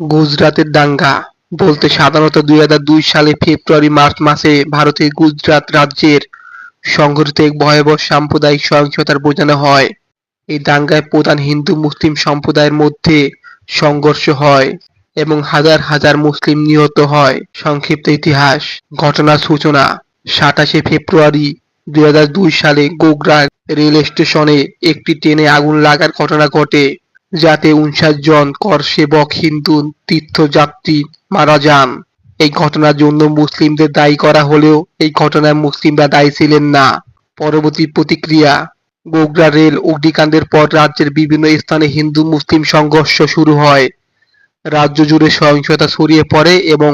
গুজরাতের দাঙ্গা বলতে সাধারণত দুই হাজার দুই সালে ফেব্রুয়ারি, মার্চ মাসে ভারতের গুজরাট রাজ্যের সংঘটিত এক ভয়াবহ সাম্প্রদায়িক সহিংসতার বোঝানো হয়। এই দাঙ্গায় প্রধান হিন্দু, মুসলিম সম্প্রদায়ের মধ্যে সংঘর্ষ হয় এবং হাজার হাজার মুসলিম নিহত হয়। সংক্ষিপ্ত ইতিহাস, ঘটনার সূচনা, সাতাশে ফেব্রুয়ারি দুই হাজার দুই সালে গোগরা রেল স্টেশনে একটি ট্রেনে আগুন লাগার ঘটনা ঘটে। যাতে উনষাট জন করসেবক হিন্দু, তীর্থযাত্রী মারা যান। এই ঘটনার জন্য মুসলিমদের দায়ী করা হলেও এই ঘটনায় মুসলিমরা দায়ী ছিলেন না। পরবর্তী প্রতিক্রিয়া, গোগরা রেল অগ্নিকাণ্ডের পর রাজ্যের বিভিন্ন স্থানে হিন্দু মুসলিম সংঘর্ষ শুরু হয়। রাজ্য জুড়ে সহিংসতা ছড়িয়ে পড়ে এবং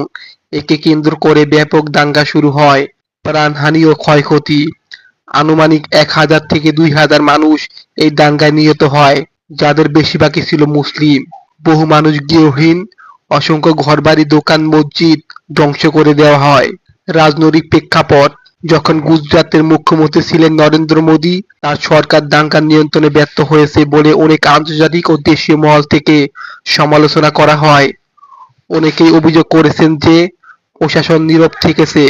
একে কেন্দ্র করে ব্যাপক দাঙ্গা শুরু হয়। প্রাণহানি ও ক্ষয়ক্ষতি। আনুমানিক এক হাজার থেকে দুই হাজার মানুষ এই দাঙ্গায় নিহত হয়। যাদের বেশিরভাগই ছিল মুসলিম। বহু মানুষ গৃহহীন, অসংখ্য ঘরবাড়ি, দোকান, মসজিদ ধ্বংস করে দেওয়া হয়। রাজনৈতিক প্রেক্ষাপট, যখন গুজরাটের মুখ্যমন্ত্রী ছিলেন নরেন্দ্র মোদী, তার সরকার দাঙ্গার নিয়ন্ত্রণে ব্যর্থ হয়েছে বলে অনেক আন্তর্জাতিক ও দেশীয় মহল থেকে সমালোচনা করা হয়। অনেকেই অভিযোগ করেছেন যে প্রশাসন নীরব থেকেছে।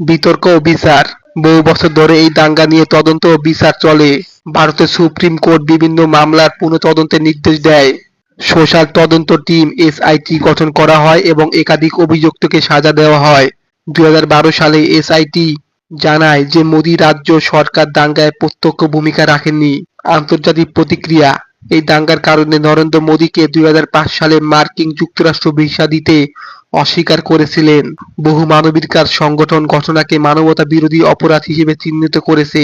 বিতর্ক ও বিচার বহু বছর ধরে এই দাঙ্গা নিয়ে তদন্ত ও বিচার চলে। ভারতের সুপ্রিম কোর্ট বিভিন্ন মামলার পুনঃ তদন্তের নির্দেশ দেয়। সোশ্যাল তদন্ত টিম এসআইটি গঠন করা হয় এবং একাধিক অভিযুক্তকে সাজা দেওয়া হয়। দুই হাজার বারো সালে এসআইটি জানায় যে মোদী রাজ্য সরকার দাঙ্গায় প্রত্যক্ষ ভূমিকা রাখেননি। আন্তর্জাতিক প্রতিক্রিয়া, এই দাঙ্গার কারণে নরেন্দ্র মোদীকে দুই হাজার পাঁচ সালে মার্কিন যুক্তরাষ্ট্র ভিসা দিতে অস্বীকার করেছিলেন। বহু মানবাধিকার সংগঠন ঘটনাকে মানবতা বিরোধী অপরাধ হিসেবে চিহ্নিত করেছে।